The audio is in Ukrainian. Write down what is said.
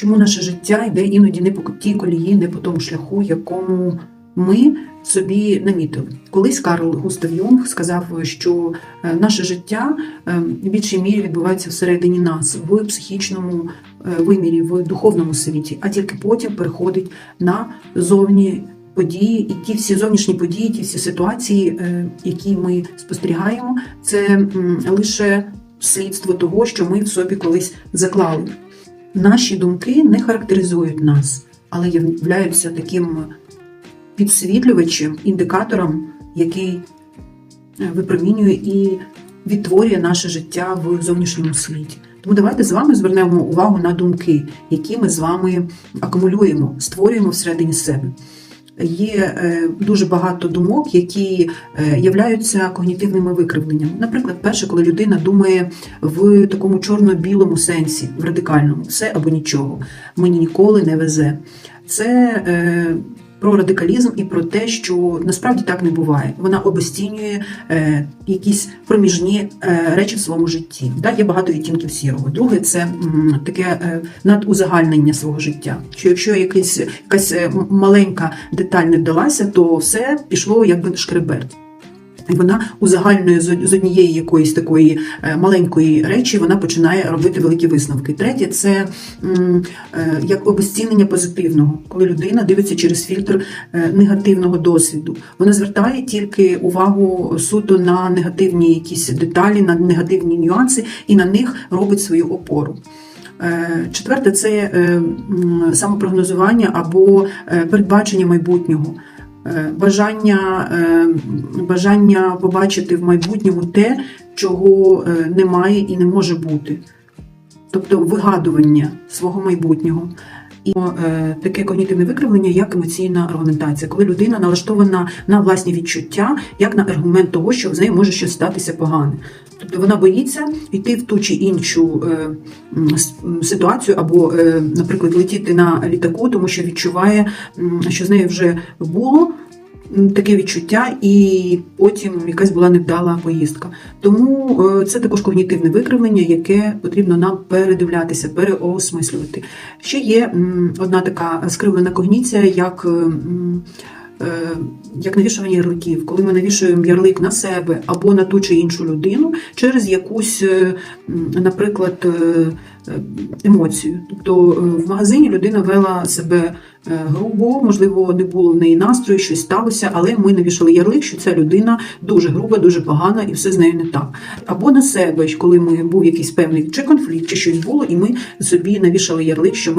Чому наше життя йде іноді не по тій колії, не по тому шляху, якому ми собі намітили. Колись Карл Густав Юнг сказав, що е, наше життя е, в більшій мірі відбувається всередині нас, в психічному е, вимірі, в духовному світі, а тільки потім переходить на зовні події, і ті всі зовнішні події, ті всі ситуації, які ми спостерігаємо, це лише слідство того, що ми в собі колись заклали. Наші думки не характеризують нас, але являються таким підсвітлювачем, індикатором, який е, випромінює і відтворює наше життя в зовнішньому світі. Тому давайте з вами звернемо увагу на думки, які ми з вами акумулюємо, створюємо всередині себе. Є е, дуже багато думок, які е, являються когнітивними викривленнями. Наприклад, перше, коли людина думає в такому чорно-білому сенсі, в радикальному, все або нічого, мені ніколи не везе. Це е, про радикалізм і про те, що насправді так не буває. Вона обесцінює е, якісь проміжні е, речі в своєму житті. Так, є багато відтінків сірого. Друге, це м, таке е, надузагальнення свого життя. Що якщо якась, якась е, маленька деталь не вдалася, то все пішло якби шкреберть. І вона узагальнює з однієї якоїсь такої е, маленької речі, вона починає робити великі висновки. Третє це е, як обезцінення позитивного, коли людина дивиться через фільтр е, негативного досвіду. Вона звертає тільки увагу суто на негативні якісь деталі, на негативні нюанси і на них робить свою опору. Четверте це самопрогнозування або передбачення майбутнього. Е, Бажання, е, бажання побачити в майбутньому те, чого е, немає і не може бути. Тобто вигадування свого майбутнього. І е, таке когнітивне викривлення, як емоційна аргументація, коли людина налаштована на власні відчуття, як на аргумент того, що з нею може щось статися погане. Тобто вона боїться йти в ту чи іншу е, ситуацію, або, е, наприклад, летіти на літаку, тому що відчуває, що з нею вже було таке відчуття, і потім якась була невдала поїздка. Тому е, це також когнітивне викривлення, яке потрібно нам передивлятися, переосмислювати. Ще є одна така скривлена когніція, як. е, Як навішування ярликів, коли ми навішуємо ярлик на себе або на ту чи іншу людину через якусь, е, наприклад, емоцію. Тобто е, в магазині людина вела себе е, грубо, можливо, не було в неї настрою, щось сталося, але ми навішали ярлик, що ця людина дуже груба, дуже погана і все з нею не так. Або на себе, коли ми був якийсь певний чи конфлікт, чи щось було, і ми собі навішали ярлик, що ми